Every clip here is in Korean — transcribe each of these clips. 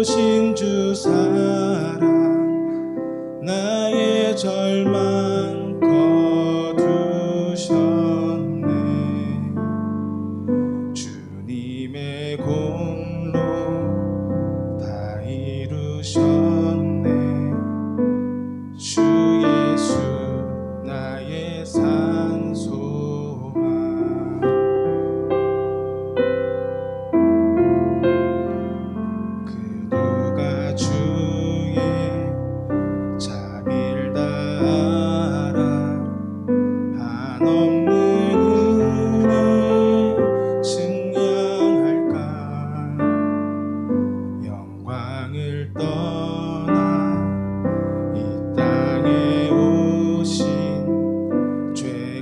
오신 주 사랑 나의 절망.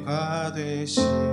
a deixar.